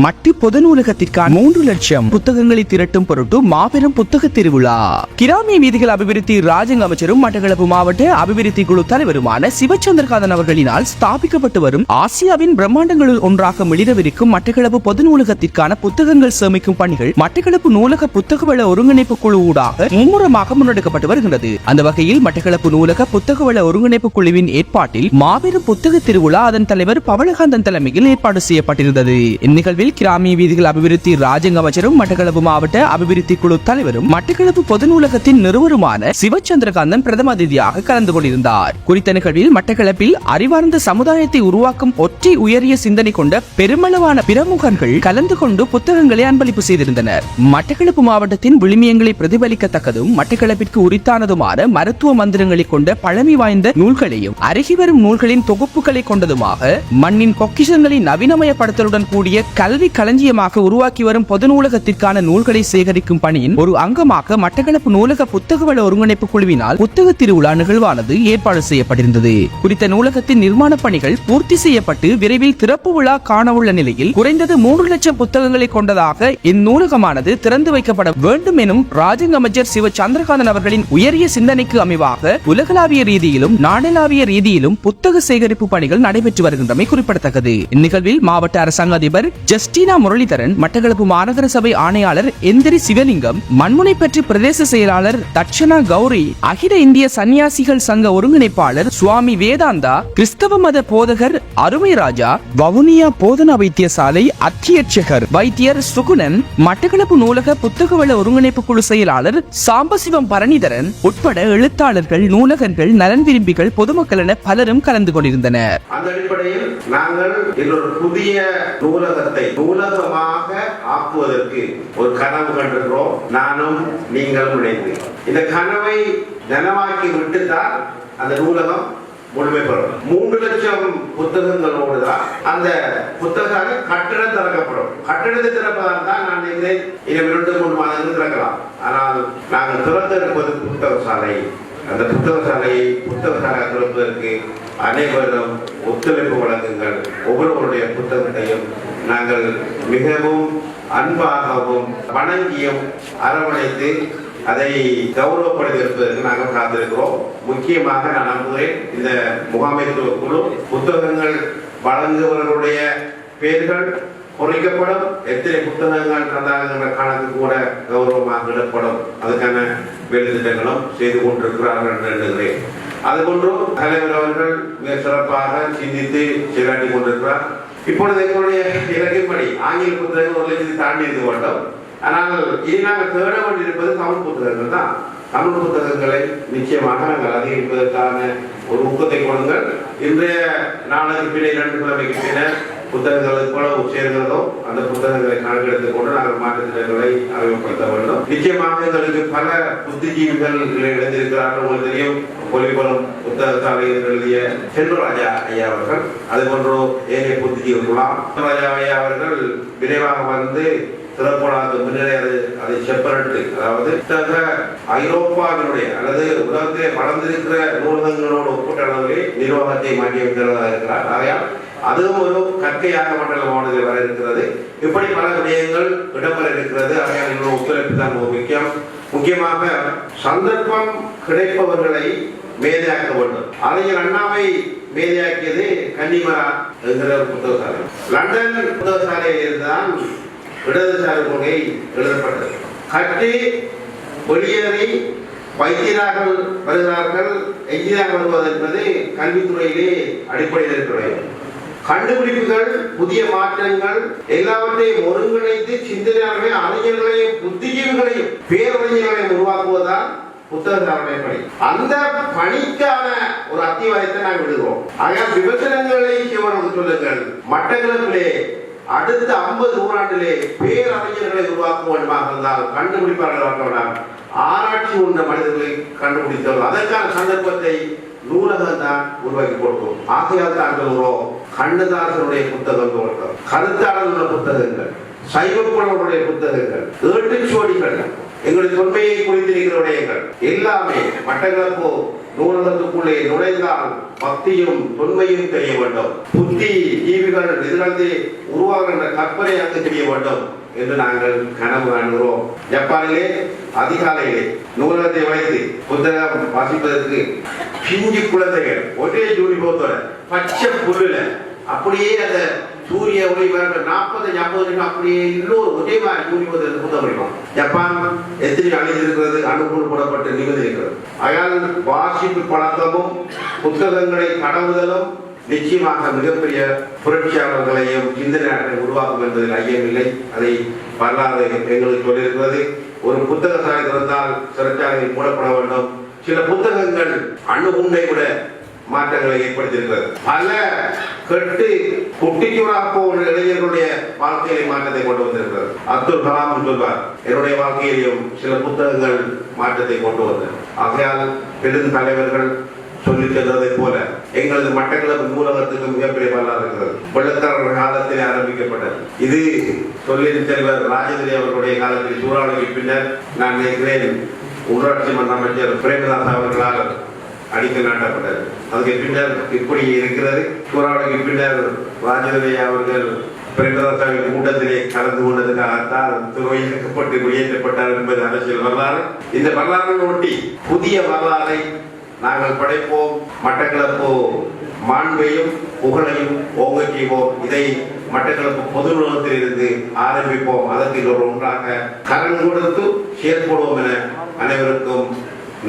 மட்டு பொது நூலகத்திற்கான மூன்று லட்சம் புத்தகங்களை திரட்டும் பொருட்டு மாபெரும் புத்தக திருவிழா. கிராமிய வீதிகள் அபிவிருத்தி ராஜங்க அமைச்சரும் மட்டக்களப்பு மாவட்ட அபிவிருத்தி குழு தலைவருமான சிவச்சந்திரகாதன் அவர்களினால் ஸ்தாபிக்கப்பட்டு வரும் ஆசியாவின் பிரம்மாண்டங்களில் ஒன்றாக மிளிரவிருக்கும் மட்டக்களப்பு பொது நூலகத்திற்கான புத்தகங்கள் சேமிக்கும் பணிகள் மட்டக்களப்பு நூலக புத்தகவள ஒருங்கிணைப்பு குழு ஊடாக மும்முரமாக முன்னெடுக்கப்பட்டு வருகிறது அந்த வகையில் மட்டக்களப்பு நூலக புத்தகவள ஒருங்கிணைப்பு குழுவின் ஏற்பாட்டில் மாபெரும் புத்தக திருவிழா அதன் தலைவர் பவளகாந்தன் தலைமையில் ஏற்பாடு செய்யப்பட்டிருந்தது. இந்நிகழ்வு இந்நிகழ்வில் கிராமிய வீதிகள் அபிவிருத்தி ராஜங்க அமைச்சரும் மட்டக்களப்பு மாவட்ட அபிவிருத்தி குழு தலைவரும் மட்டக்களப்பு பொது நூலகத்தின் நிறுவனருமான சிவச்சந்திரகாந்தன் பிரதம அதிதியாக கலந்து கொண்டிருந்தார். குறித்த நிகழ்வில் மட்டக்களப்பில் அறிவார்ந்த சமுதாயத்தை உருவாக்கும் ஒற்றை உயரிய சிந்தனை கொண்ட பெருமளவான பிரமுகர்கள் கலந்து கொண்டு புத்தகங்களை அன்பளிப்பு செய்திருந்தனர். மட்டக்களப்பு மாவட்டத்தின் விழுமியங்களை பிரதிபலிக்கத்தக்கதும் மட்டக்களப்பிற்கு உரித்தானதுமான மருத்துவ மந்திரங்களை கொண்ட பழமை வாய்ந்த நூல்களையும் அருகி வரும் நூல்களின் தொகுப்புகளை கொண்டதுமாக மண்ணின் பொக்கிஷங்களை நவீனமயப்படுத்தலுடன் கூடிய கல கல்வி களஞ்சியமாக உருவாக்கி வரும் பொது நூலகத்திற்கான நூல்களை சேகரிக்கும் பணியின் ஒரு அங்கமாக மட்டக்களப்பு நூலக புத்தகவள ஒருங்கிணைப்பு குழுவினால் புத்தக திருவிழா நிகழ்வானது ஏற்பாடு செய்யப்பட்டிருந்தது. குறித்த நூலகத்தின் நிர்மாண பணிகள் பூர்த்தி செய்யப்பட்டு விரைவில் திறப்பு விழா காணவுள்ள நிலையில் குறைந்தது மூன்று லட்சம் புத்தகங்களை கொண்டதாக இந்நூலகமானது திறந்து வைக்கப்பட வேண்டும் எனும் ராஜங்க அமைச்சர் சிவ சந்திரகாந்தன் அவர்களின் உயரிய சிந்தனைக்கு அமைவாக உலகளாவிய ரீதியிலும் நாடளாவிய ரீதியிலும் புத்தக சேகரிப்பு பணிகள் நடைபெற்று வருகின்றமை குறிப்பிடத்தக்கது. இந்நிகழ்வில் மாவட்ட அரசாங்க அதிபர் கிறிஸ்டினா முரளிதரன் மட்டக்களப்பு மாநகர சபை ஆணையாளர் எந்திரி சிவலிங்கம் மண்முனை பற்றி பிரதேச செயலாளர் தட்சணா கௌரி அகில இந்திய சன்னியாசிகள் சங்க ஒருங்கிணைப்பாளர் சுவாமி வேதாந்தா கிறிஸ்தவ மத போதகர் அருமை ராஜா வவுனியா போதனா வைத்தியசாலை அத்தியட்சகர் வைத்தியர் சுகுணன் மட்டக்களப்பு நூலக புத்தகவள ஒருங்கிணைப்பு குழு செயலாளர் சாம்பசிவம் பரணிதரன் உட்பட எழுத்தாளர்கள் நூலகர்கள் நலன் விரும்பிகள் பொதுமக்கள் என பலரும் கலந்து கொண்டிருந்தனர். அந்த அடிப்படையில் நாங்கள் புதிய நூலகத்தை நூலகமாக ஆக்குவதற்கு ஒரு கனவு கண்டிருக்கிறோம். நானும் நீங்களும் இணைந்து. இந்த கனவை நனவாக்கி விட்டுதான் அந்த நூலகம் முழுமை பெறும். மூன்று லட்சம் புத்தகங்களோடு தான் அந்த புத்தக கட்டிடம் திறக்கப்படும். கட்டிடத்தை திறப்பதால் தான் நான் நினைக்கிறேன் இதை இரண்டு மூன்று மாதங்கள் திறக்கலாம். ஆனால் நாங்கள் திறந்திருப்பது புத்தக சாலை அந்த புத்தக சாலையை புத்தக சாலை திறப்பதற்கு அனைவரும் ஒத்துழைப்பு வழங்குங்கள். ஒவ்வொருவருடைய புத்தகத்தையும் நாங்கள் மிகவும் அன்பாகவும் வணங்கியும் அரவணைத்து அதை கௌரவப்படுத்தியிருப்பதற்கு நாங்கள் காத்திருக்கிறோம். முக்கியமாக நான் நம்புகிறேன் இந்த முகாமைத்துவ குழு புத்தகங்கள் வழங்குபவர்களுடைய பெயர்கள் குறைக்கப்படும் எத்தனை புத்தகங்கள் தந்தாங்கிற கணக்கு கூட கௌரவமாக இடப்படும் அதுக்கான வேலைத்திட்டங்களும் செய்து கொண்டிருக்கிறார்கள் என்று எண்ணுகிறேன் அதுபோன்றும் தலைவர் அவர்கள் மிக சிறப்பாக சிந்தித்து செயலாற்றி கொண்டிருக்கிறார். இப்பொழுது எங்களுடைய இலக்கின்படி ஆங்கில புத்தகங்கள் ஒரு லட்சத்தை தாண்டி இருக்க மாட்டோம். ஆனால் இனி நாங்கள் தேட வேண்டியிருப்பது தமிழ் புத்தகங்கள் தான். தமிழ் புத்தகங்களை நிச்சயமாக நாங்கள் அதிகரிப்பதற்கான ஒரு ஊக்கத்தை கொடுங்கள். இன்றைய நாளுக்கு பின்ன இரண்டு கிழமைக்கு பின்னர் புத்தகங்கள் போல சேர்கிறதோ அந்த புத்தகங்களை கணக்கெடுத்துக் கொண்டு நாங்கள் மாற்றுத்திட்டங்களை அறிமுகப்படுத்த வேண்டும். நிச்சயமாக எங்களுக்கு பல புத்திஜீவிகள் இதில் இணைந்திருக்கிறார்கள். உங்களுக்கு தெரியும் ஒலிபலம் புத்தகத்தாலையில் எழுதிய செல்வராஜா ஐயா அவர்கள். அதுபோன்று போன்ற புத்திஜீவி குலாம் ராஜா ஐயா அவர்கள் விரைவாக வந்து திறப்படாத முன்னரே அது அதை செப்பரட்டு அதாவது ஐரோப்பாவினுடைய அல்லது உலகத்திலே வளர்ந்திருக்கிற நூலகங்களோடு ஒப்பிட்ட அளவிலே நிர்வாகத்தை மாற்றி வைக்கிறதா இருக்கிறார். ஆகையால் அதுவும் ஒரு கற்கையாக மண்டல மாவட்டத்தில் வர இருக்கிறது இப்படி பல விடயங்கள் இடம்பெற இருக்கிறது ஆகையால் இன்னும் ஒத்துழைப்பு தான் ரொம்ப முக்கியம். முக்கியமாக சந்தர்ப்பம் கிடைப்பவர்களை மேதையாக்க வேண்டும். அறிஞர் அண்ணாவை மேதையாக்கியது கன்னிமரா என்கிற புத்தகசாலை. லண்டன் புத்தகசாலையில் தான் இடதுசாரி கொள்கை எழுதப்பட்டது. கட்டி வெளியேறி வைத்தியராக வருகிறார்கள். எஞ்சினாக வருவது என்பது கல்வித்துறையிலே அடிப்படையில் இருக்கிறது கண்டுபிடிப்புகள் புதிய மாற்றங்கள் எல்லாவற்றையும் ஒருங்கிணைத்து சிந்தனையாளர்களையும் அறிஞர்களையும் புத்திஜீவிகளையும் பேரறிஞர்களையும் உருவாக்குவதால் புத்தக பணி. அந்த பணிக்கான ஒரு அத்திவாயத்தை நாங்கள் விடுகிறோம் ஆகையால் விமர்சனங்களை சிவன் சொல்லுங்கள். மட்டக்களப்பிலே அடுத்த ஐம்பது நூறாண்டிலே பேரறிஞர்களை உருவாக்க வேண்டுமாக இருந்தால் கண்டுபிடிப்பார்கள் ஆராய்ச்சி உண்ட மனிதர்களை கண்டுபிடித்தவர் அதற்கான சந்தர்ப்பத்தை நூலகம் தான் உருவாக்கி கொடுக்கும் ஆகையால் தாங்கள் சொல்கிறோம் கண்ணதாசனுடைய புத்தகம் கொடுத்தோம் கருத்தாளர்களுடைய புத்தகங்கள் சைவப்புலவருடைய புத்தகங்கள் ஏட்டுச்சுவடிகள் எங்களுடைய தொன்மையை குறித்திருக்கிற விடயங்கள் எல்லாமே மட்டக்களப்பு நூலகத்துக்குள்ளே நுழைந்தால் பக்தியும் தொன்மையும் தெரிய வேண்டும். புத்தி ஜீவிகள் எதிர்காலத்தில் உருவாகின்ற கற்பனை அங்கு தெரிய வேண்டும் என்று நாங்கள் கனவு காண்கிறோம். ஜப்பானிலே அதிகாலையிலே நூலகத்தை வைத்து புத்தகம் வாசிப்பதற்கு பிஞ்சு குழந்தைகள் ஒரே யூனிஃபார்த்தோட பச்சை புல்லுல அப்படியே அந்த சூரிய ஒளி வர நாற்பது ஐம்பது நிமிஷம் அப்படியே இன்னொரு ஒரே மாதிரி யூனிஃபார்த்தில் புத்தகம் படிப்போம் ஜப்பான் எத்தனை அழிந்திருக்கிறது அனுகூல் போடப்பட்டு நிமிர்ந்திருக்கிறது ஆகையால் வாசிப்பு பழக்கமும் புத்தகங்களை கடவுதலும் நிச்சயமாக மிகப்பெரிய புரட்சியாளர்களையும் சிந்தனையாளர்களை உருவாக்கும் என்பதில் ஐயமில்லை. அதை வரலாறு எங்களுக்கு சொல்லியிருக்கிறது. ஒரு புத்தக சாலை திறந்தால் சிறைச்சாலை மூடப்பட வேண்டும். சில புத்தகங்கள் அணுகுண்டை விட மாற்றங்களை ஏற்படுத்தியிருக்கிறது. பல கெட்டு குட்டிச்சூடாக போன்ற இளைஞர்களுடைய வாழ்க்கையிலே மாற்றத்தை கொண்டு வந்திருக்கிறது. அப்துல் கலாம் சொல்வார் என்னுடைய வாழ்க்கையிலும் சில புத்தகங்கள் மாற்றத்தை கொண்டு வந்தது ஆகையால் பெரும் தலைவர்கள் சொல்லி போல எங்களது மட்டக்களப்பு நூலகத்துக்கு மிகப்பெரிய வரலாறு இருக்கிறது. வெள்ளக்காரர் காலத்தில் ஆரம்பிக்கப்பட்டது. இது தொழில் தலைவர் ராஜேந்திரி அவர்களுடைய காலத்தில் சூறாவளிக்கு பின்னர் நான் நினைக்கிறேன் உள்ளாட்சி மன்ற அமைச்சர் பிரேமதாஸ் அவர்களால் அடிக்கல் நாட்டப்பட்டது. அதுக்கு பின்னர் இப்படி இருக்கிறது. சூறாவளிக்கு பின்னர் ராஜேந்திரி அவர்கள் பிரேமதாசாவின் கூட்டத்திலே கலந்து கொண்டதுக்காகத்தான் துறையிக்கப்பட்டு வெளியேற்றப்பட்டார் என்பது அரசியல் வரலாறு. இந்த வரலாறு ஒட்டி புதிய வரலாறை நாங்கள் படைப்போம் மட்டக்களப்பு மாண்பையும் புகழையும் ஓங்க செய்வோம் இதை மட்டக்களப்பு பொது நூலகத்தில் இருந்து ஆரம்பிப்போம். அதற்கு ஒரு ஒன்றாக கடன் கொடுத்து செயற்படுவோம் என அனைவருக்கும்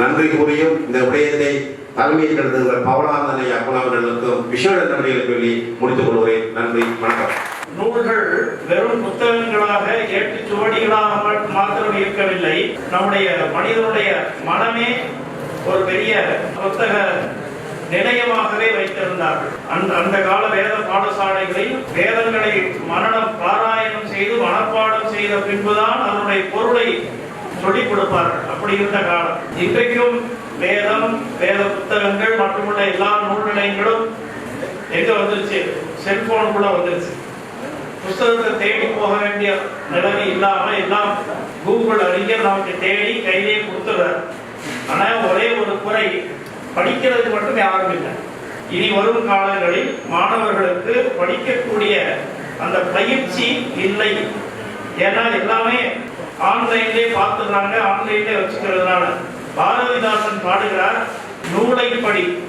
நன்றி கூறியும் இந்த விடயத்தை தலைமையில் நடத்துகிற பவனாந்தனை அப்புலவர்களுக்கும் விஷய நன்றிகளை சொல்லி முடித்துக் கொள்கிறேன். நன்றி வணக்கம். நூல்கள் வெறும் புத்தகங்களாக ஏற்று சுவடிகளாக மாத்திரம் இருக்கவில்லை. நம்முடைய மனிதனுடைய மனமே ஒரு பெரிய புத்தக நிலையமாகவே வைத்திருந்தார்கள். அந்த அந்த கால வேத பாடசாலைகளில் வேதங்களை மரணம் பாராயணம் செய்து மனப்பாடம் செய்த பின்புதான் அதனுடைய பொருளை சொல்லிக் கொடுப்பார்கள். அப்படி இருந்த காலம். இன்றைக்கும் வேதம் வேத புத்தகங்கள் மட்டுமல்ல எல்லா நூல் நிலையங்களும் எங்க வந்துருச்சு? கூட வந்துருச்சு. புஸ்தகத்தை தேடி போக வேண்டிய நிலைமை இல்லாம எல்லாம் கூகுள் அறிஞர் நமக்கு தேடி கையிலே கொடுத்துறாரு ஆனால் ஒரே ஒரு குறை. படிக்கிறது மட்டும் யாரும் இல்லை இனி வரும் காலங்களில் மாணவர்களுக்கு படிக்கக்கூடிய அந்த பயிற்சி இல்லை. ஏன்னா எல்லாமே ஆன்லைன்லேயே பார்த்துடுறாங்க ஆன்லைன்லேயே வச்சுக்கிறதுனால. பாரதிதாசன் பாடுகிறார் நூலை படி.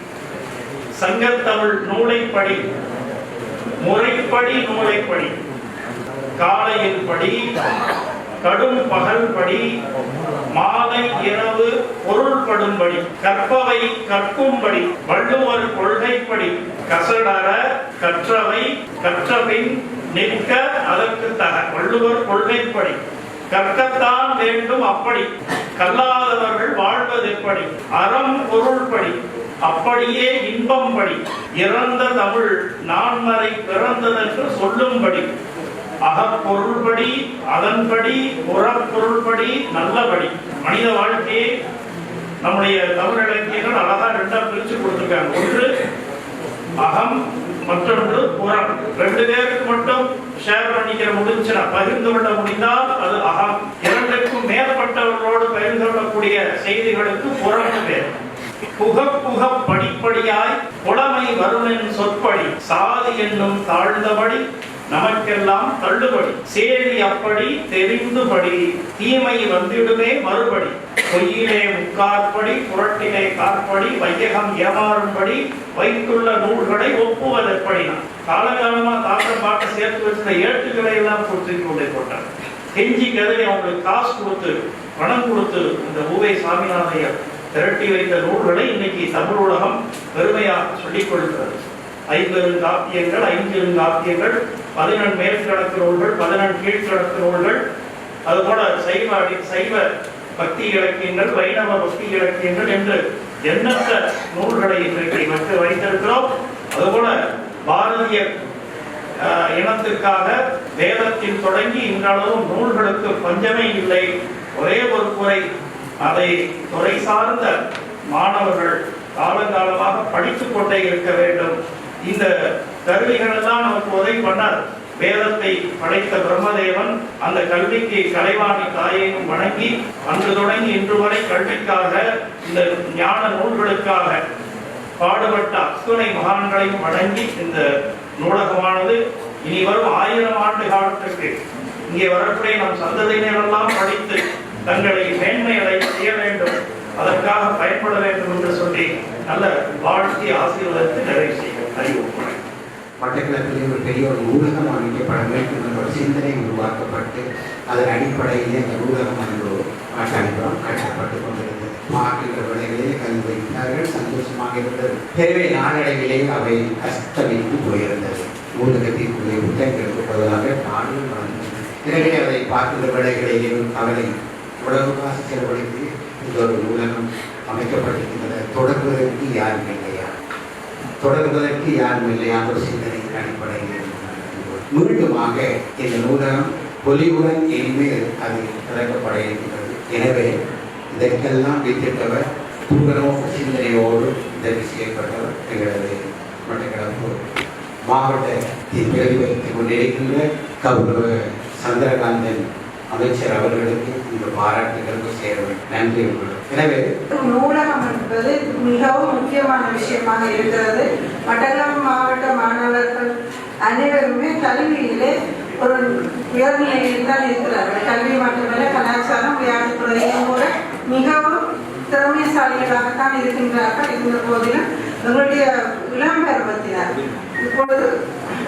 சங்கத்தமிழ் நூலை படி. முறைப்படி நூலை படி. காலையில் படி. கடும் பகல்படி மாலை இரவு பொருள்படும்படி கற்பவை கற்கும்படி வள்ளுவர் கொள்கைப்படி கசடர கற்றவை கற்றபின் நிற்க அதற்கு தக வள்ளுவர் கொள்கைப்படி கற்கத்தான் வேண்டும் அப்படி கல்லாதவர்கள் வாழ்வது எப்படி அறம் பொருள்படி அப்படியே இன்பம் படி இறந்த தமிழ் நான்மறை பிறந்ததென்று சொல்லும்படி அகப்பொருள்படி அதன்படி புறப்பொருள்படி நல்லபடி. மனித வாழ்க்கையை நம்முடைய தமிழ் இலக்கியங்கள் அழகா ரெண்டா பிரிச்சு கொடுத்துருக்காங்க. ஒன்று அகம் மற்றொன்று புறம். ரெண்டு பேருக்கு மட்டும் ஷேர் பண்ணிக்கிற முடிஞ்சுனா பகிர்ந்து கொள்ள முடிந்தால் அது அகம். இரண்டுக்கும் மேற்பட்டவர்களோடு பகிர்ந்து கொள்ளக்கூடிய செய்திகளுக்கு புறம் பேர் புக புக படிப்படியாய் புலமை வருணின் சொற்படி. சாதி என்னும் தாழ்ந்தபடி நமக்கெல்லாம் தள்ளுபடி. சேரி அப்படி தெரிந்துபடி. தீமை வந்திடுமே மறுபடி. பொய்யிலே முக்காற்படி புரட்டிலே காற்படி வையகம் ஏமாறும்படி வைத்துள்ள நூல்களை ஒப்புவதெப்படினா காலகாலமா தாக்க பார்க்க சேர்த்து வச்சிருந்த ஏட்டுகளை எல்லாம் கொடுத்து கொண்டே போட்டாங்க கெஞ்சி கதறி அவங்களுக்கு காசு கொடுத்து பணம் கொடுத்து இந்த ஊவை சாமிநாதையர் திரட்டி வைத்த நூல்களை இன்னைக்கு தமிழ் உலகம் பெருமையாக சொல்லிக் கொள்கிறது. ஐம்பெருங்காப்பியங்கள் ஐஞ்சிருங்காப்பியங்கள் பதினெண் மேற்கிழக்கு நூல்கள் பதினெண் கீழ்கிழக்கு நூல்கள் அதுபோல சைவ அடி சைவ பக்தி இலக்கியங்கள் வைணவ பக்தி இலக்கியங்கள் என்று எண்ணற்ற நூல்களை இன்றைக்கு மக்கள் வைத்திருக்கிறோம். அதுபோல பாரதிய ஆஹ், இனத்திற்காக வேதத்தில் தொடங்கி இன்றளவும் நூல்களுக்கு பஞ்சமே இல்லை. ஒரே ஒரு குறை அதை துறை சார்ந்த மாணவர்கள் காலங்காலமாக படித்துக் கொண்டே இருக்க வேண்டும். இந்த கருவிகள் எல்லாம் நமக்கு உதவி பண்ணார். வேதத்தை படைத்த பிரம்மதேவன் அந்த கல்விக்கு கலைவாணி தாயையும் வணங்கி அன்று தொடங்கி இன்று வரை கல்விக்காக இந்த ஞான நூல்களுக்காக பாடுபட்ட அத்துணை மகான்களையும் வணங்கி இந்த நூலகமானது இனி வரும் ஆயிரம் ஆண்டு காலத்திற்கு இங்கே வரக்கூடிய நம் சந்ததியினரெல்லாம் படித்து தங்களை மேன்மை செய்ய வேண்டும் அதற்காக பயன்பட வேண்டும் என்று சொல்லி நல்ல வாழ்த்தி ஆசீர்வாதத்தை நிறைவு செய்யும் அறிவு மட்டக்களப்பிலே ஒரு பெரிய ஒரு நூலகம் அமைக்கப்பட வேண்டும் என்ற ஒரு சிந்தனை உருவாக்கப்பட்டு அதன் அடிப்படையிலே அந்த நூலகம் அன்று ஒரு கட்டிடம் கட்டப்பட்டு கொண்டிருந்தது பார்க்கின்ற விலைகளிலே கல்வி வைத்தார்கள் சந்தோஷமாக இருந்தது. எனவே நாளடைவிலே அவை அஸ்தமித்து போயிருந்தது. நூலகத்திற்குள்ளே புத்தகங்களுக்கு பதிலாக பாடல் வளர்ந்தது எனவே அதை பார்க்கின்ற விலைகளிலே அவளை கவலை. உலக காசு செலவழித்து இந்த ஒரு நூலகம் அமைக்கப்பட்டிருக்கின்றன தொடர்வதற்கு யாரும் இல்லையா? தொடங்குவதற்கு யாரும் இல்லையா ஒரு சிந்தனையின் அடிப்படையில் மீண்டுமாக இந்த நூலகம் பொலிவுடன் இனிமேல் அது திறக்கப்பட இருக்கிறது எனவே இதற்கெல்லாம் வித்திட்டவர் தூரமும் சிந்தனையோடு உதவி செய்யப்பட்டவர் எங்களது மட்டக்களப்பு மாவட்டத்தில் பிரதிபலித்துக் கொண்டிருக்கின்ற கௌரவ சந்திரகாந்தன் அமைச்சர் அவர்களுக்கு இந்த பாராட்டுகளுக்கு சேர வேண்டும் நன்றி உங்களுக்கு எனவே நூலகம் என்பது மிகவும் முக்கியமான விஷயமாக இருக்கிறது. மட்டக்களப்பு மாவட்ட மாணவர்கள் அனைவருமே கல்வியிலே ஒரு உயர்நிலையில் தான் இருக்கிறார்கள். கல்வி மட்டுமல்ல கலாச்சாரம் விளையாட்டுத்துறையிலும் கூட மிகவும் திறமைசாலிகளாகத்தான் இருக்கின்றார்கள். இருந்த போதிலும் எங்களுடைய இளம் பருவத்தினர் இப்பொழுது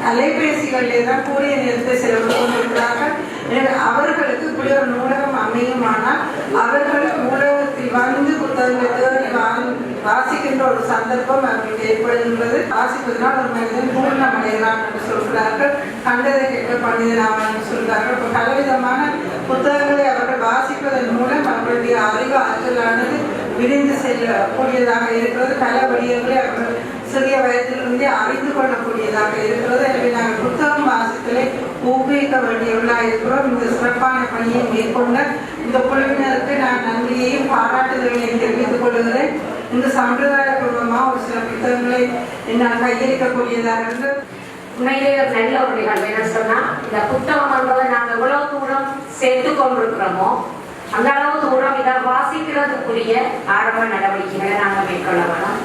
அலைபேசிகளிலே தான் கூடிய நேரத்தை செலவு கொண்டிருக்கிறார்கள். எனவே அவர்களுக்கு இப்படி ஒரு நூலகம் அமையுமானால் அவர்கள் நூலகத்தில் வந்து புத்தகங்களை வாசிக்கின்ற ஒரு சந்தர்ப்பம் அவர்களுக்கு ஏற்படுகின்றது. வாசிப்பதனால் ஒரு மனிதன் பூர்ணமடைகிறான் என்று சொல்கிறார்கள். கண்டதை கேட்க பண்டிதனாவன் என்று சொல்கிறார்கள். இப்போ பலவிதமான புத்தகங்களை அவர்கள் வாசிப்பதன் மூலம் அவர்களுடைய அறிவு ஆற்றலானது விரிந்து செல்லக்கூடியதாக இருக்கிறது. பல வழியங்களை அவர்கள் சிறிய வயதிலிருந்தே அறிந்து கொள்ளக்கூடியதாக இருக்கிறது. எனவே நாங்கள் புத்தகம் வாசித்தலை ஊக்குவிக்க வேண்டியவர்களாக இருக்கிறோம் இந்த சிறப்பான பணியை மேற்கொண்ட இந்த குழுவினருக்கு நான் நன்றியையும் பாராட்டுதல்களையும் தெரிவித்துக் கொள்கிறேன். இந்த சம்பிரதாயபூர்வமாக ஒரு சில புத்தகங்களை என்னால் கையளிக்கக்கூடியதாக இருந்து உண்மையிலேயே ஒரு நல்ல ஒரு நிகழ்வு என்ன சொன்னா இந்த புத்தகம் என்பதை நாங்க எவ்வளவு தூரம் சேர்த்து கொண்டிருக்கிறோமோ அந்த அளவு தூரம் இதை வாசிக்கிறதுக்குரிய ஆரம்ப நடவடிக்கைகளை நாங்க மேற்கொள்ள வேணும்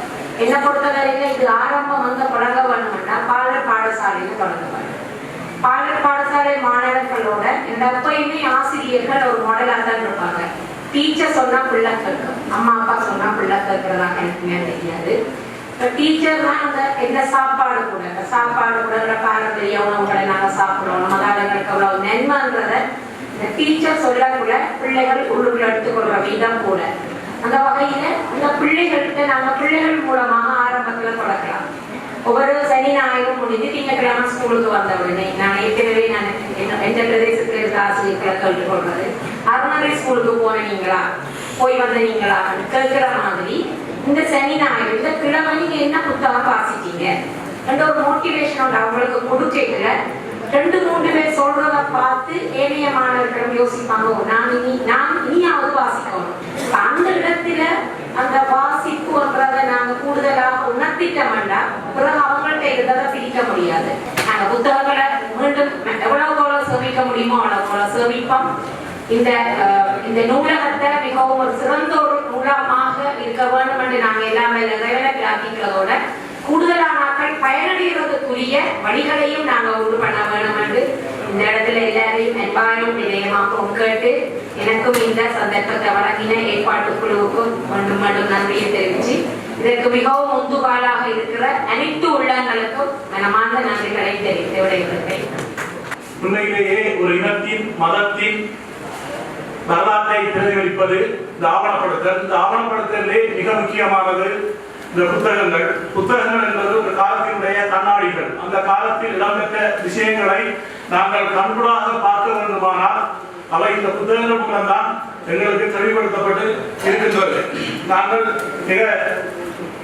என்ன பொறுத்தவரையில இது ஆரம்பம் வந்து தொடங்க வேணும்னா பாலர் பாடசாலையில தொடங்க வேணும். பாலர் பாடசாலை மாணவர்களோட இந்த எப்பயுமே ஆசிரியர்கள் ஒரு மாடலாக தான் இருப்பாங்க. டீச்சர் சொன்னா பிள்ளை கேட்கும். அம்மா அப்பா சொன்னா பிள்ளை கேட்கறதாக எனக்குமே தெரியாது. டீச்சர் தான் அந்த என்ன சாப்பாடு கூட இந்த சாப்பாடு கூட பாரம்பரிய உணவுகளை நாங்க சாப்பிடுறோம் தான் எங்களுக்கு அவ்வளவு நன்மைன்றத இந்த டீச்சர் சொல்லக்கூட பிள்ளைகள் உள்ளுக்குள்ள எடுத்துக்கொள்ற விதம் கூட. அந்த வகையில இந்த பிள்ளைகள்கிட்ட நாங்க பிள்ளைகள் மூலமாக ஆரம்பத்துல தொடக்கலாம். ஒவ்வொரு சனி ஞாயிறும் முடிஞ்சு திங்கட்கிழமை ஸ்கூலுக்கு வந்த உடனே நான் ஏற்கனவே நான் என்ன- எந்த பிரதேசத்துல இருக்க ஆசிரியர்களை கல்வி கொள்வது. அருணகிரி ஸ்கூலுக்கு போனீங்களா போய் வந்தீங்களா கேட்கிற மாதிரி இந்த சனி ஞாயிறு இந்த கிழமை நீங்க என்ன புத்தகம் வாசிச்சீங்க என்ற ஒரு மோட்டிவேஷன் அவங்களுக்கு கொடுக்கல ரெண்டு மூன்று பேர் சொல்றத பார்த்து ஏனைய மாணவர்களும் யோசிப்பாங்க நாம் நான் இனி நான் இனியாவது வாசிக்கணும். அந்த இடத்துல அந்த வாசிப்புன்றதை நாங்க கூடுதலாக உணர்த்திட்டோம்னா பிறகு அவங்கள்ட்ட இருந்ததை பிரிக்க முடியாது. நாங்க புத்தகங்களை மீண்டும் எவ்வளவு போல சேமிக்க முடியுமோ அவ்வளவு போல சேமிப்போம். இந்த இந்த நூலகத்தை மிகவும் ஒரு சிறந்த ஒரு நூலகமாக இருக்க வேண்டும் என்று நாங்க எல்லாமே இறைவனை பிரார்த்திக்கிறதோட கூடுதலாக மக்கள் பயனடைவதற்குரிய வழிகளையும் நாங்க உண்டு பண்ண வேண்டும் என்று இந்த இடத்துல எல்லாரையும் அன்பாயும் நிலையமாகவும் கேட்டு எனக்கும் இந்த சந்தர்ப்பத்தை வழங்கின ஏற்பாட்டு குழுவுக்கும் மட்டும் மட்டும் நன்றியை தெரிவித்து இதற்கு மிகவும் முந்துகாலாக இருக்கிற அனைத்து உள்ளங்களுக்கும் மனமார்ந்த நன்றிகளை தெரிவித்து விடைபெறுகிறேன். உண்மையிலேயே ஒரு இனத்தின் மதத்தின் வரலாற்றை பிரதிபலிப்பது இந்த ஆவணப்படுத்தல் இந்த ஆவணப்படுத்தலே மிக முக்கியமானது. இந்த புத்தகங்கள். புத்தகங்கள் என்பது ஒரு காலத்தினுடைய கண்ணாடிகள். அந்த காலத்தில் இடம்பெற்ற விஷயங்களை நாங்கள் கண்கூடாக பார்க்க வேண்டுமானால் அவை இந்த புத்தகங்கள் மூலம்தான் எங்களுக்கு தெளிவுபடுத்தப்பட்டு இருக்கின்றது. நாங்கள் மிக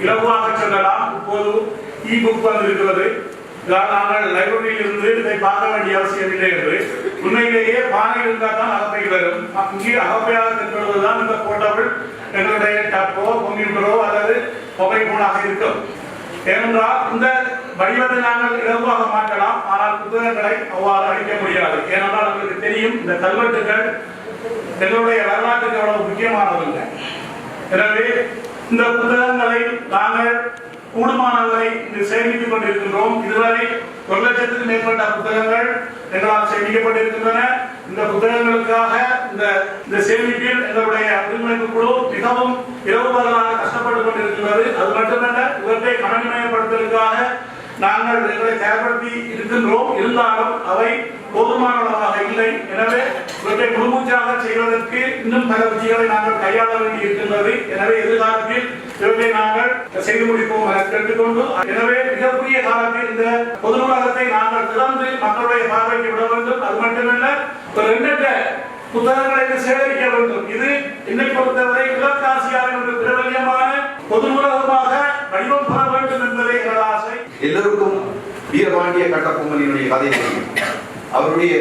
இலகுவாக சொல்லலாம். இப்போது இ புக் வந்திருக்கிறது. நாங்கள் லைப்ரரியில் இருந்து இதை பார்க்க வேண்டிய அவசியம் இல்லை என்று. உண்மையிலேயே பானை இருந்தால் தான் அகப்பை வரும். அங்கே அகப்பையாக தென்படுவதுதான் இந்த போர்ட்டபிள் எங்களுடைய டப்போ கம்ப்யூட்டரோ அல்லது மொபைல் போனாக இருக்கும். ஏனென்றால் இந்த வடிவத்தை நாங்கள் இலவாக மாற்றலாம். ஆனால் புத்தகங்களை அவ்வாறு அழிக்க முடியாது. ஏனென்றால் உங்களுக்கு தெரியும் இந்த கல்வெட்டுகள் எங்களுடைய வரலாற்றுக்கு அவ்வளவு முக்கியமானதில்லை. எனவே இந்த புத்தகங்களை நாங்கள் கூடுமானவரை இங்கு சேமித்துக் கொண்டிருக்கின்றோம். இதுவரை ஒரு லட்சத்துக்கு மேற்பட்ட புத்தகங்கள் எங்களால் சேமிக்கப்பட்டிருக்கின்றன. இந்த புத்தகங்களுக்காக இந்த இந்த சேமிப்பில் எங்களுடைய ஒருங்கிணைப்பு குழு மிகவும் இரவு பகலாக கஷ்டப்பட்டு கொண்டிருக்கின்றது. அது மட்டுமல்ல இவற்றை கணனிமயப்படுத்துவதற்காக நாங்கள் எங்களை செயல்படுத்தி இருக்கின்றோம். இருந்தாலும் அவை போதுமானதாக இல்லை. எனவே இவற்றை முழுமூச்சாக செய்வதற்கு இன்னும் பல விஷயங்களை நாங்கள் கையாள வேண்டி இருக்கின்றது. எனவே எதிர்காலத்தில் இவற்றை நாங்கள் செய்து முடிப்போம் என கேட்டுக்கொண்டு எனவே மிகப்பெரிய காலத்தில் இந்த பொது நூலகத்தை நாங்கள் திறந்து மக்களுடைய பார்வைக்கு விட வேண்டும். அது மட்டுமல்ல ஒரு எண்ணற்ற புத்தகங்களை சேகரிக்க வேண்டும். இது என்னை பொறுத்தவரை கிழக்காசியாவின் என்று பிரபல்யமான பொது நூலகமாக வடிவம் பெற வேண்டும் என்பதை எல்லோருக்கும் வீரபாண்டிய கட்டப்பொம்மலினுடைய கதை தெரியும் அவருடைய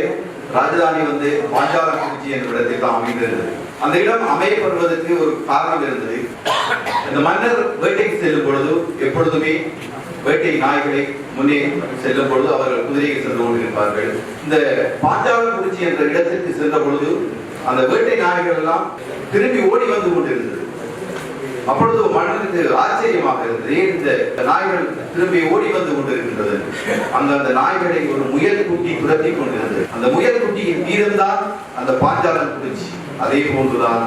ராஜதானி வந்து பாஞ்சாலங்குறிச்சி என்ற இடத்தில் தான் அமைந்திருந்தது. அந்த இடம் அமையப்படுவதற்கு ஒரு காரணம் இருந்தது. இந்த மன்னர் வேட்டைக்கு செல்லும் பொழுது எப்பொழுதுமே வேட்டை நாய்களை முன்னே செல்லும் பொழுது அவர்கள் குதிரைக்கு சென்று கொண்டிருப்பார்கள். இந்த பாஞ்சாலங்குறிச்சி என்ற இடத்திற்கு சென்ற பொழுது அந்த வேட்டை நாய்கள் எல்லாம் திரும்பி ஓடி வந்து கொண்டிருந்தது. அப்பொழுது மனதிற்கு ஆச்சரியமாக இருந்தது. ஏன் இந்த நாய்கள் திரும்பி ஓடி வந்து கொண்டிருக்கின்றது? அந்த அந்த நாய்களை ஒரு முயல் குட்டி துரத்தி கொண்டிருந்தது. அந்த முயல் குட்டியின் வீரம்தான் அந்த பாஞ்சாலம் குறிச்சி அதே போன்றுதான்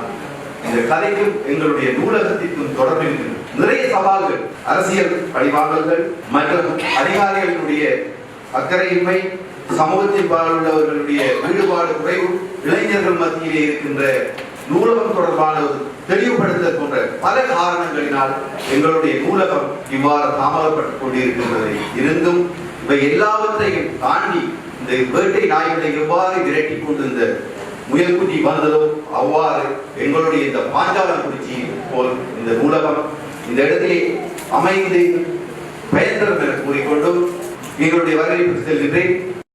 இந்த கதைக்கும் எங்களுடைய நூலகத்திற்கும் தொடர்பில் நிறைய சவால்கள் அரசியல் பழிவாங்கல்கள் மற்றும் அதிகாரிகளுடைய அக்கறையின்மை சமூகத்தில் உள்ளவர்களுடைய ஈடுபாடு குறைவு இளைஞர்கள் மத்தியிலே இருக்கின்ற நூலகம் தொடர்பான ஒரு தெளிவுபடுத்தல் போன்ற பல காரணங்களினால் எங்களுடைய நூலகம் இவ்வாறு தாமதப்பட்டுக் கொண்டிருக்கின்றது இருந்தும் இவை எல்லாவற்றையும் தாண்டி இந்த வேட்டை நாய்களை எவ்வாறு விரட்டி கொண்டிருந்த இந்த முயல்குட்டி வந்ததோ அவ்வாறு எங்களுடைய இந்த பாஞ்சாலம் குறிச்சி போல் இந்த நூலகம் இந்த இடத்திலே அமைந்து பயன்பெறும் என கூறிக்கொண்டும் எங்களுடைய வரவேற்பு செல்கின்றேன்.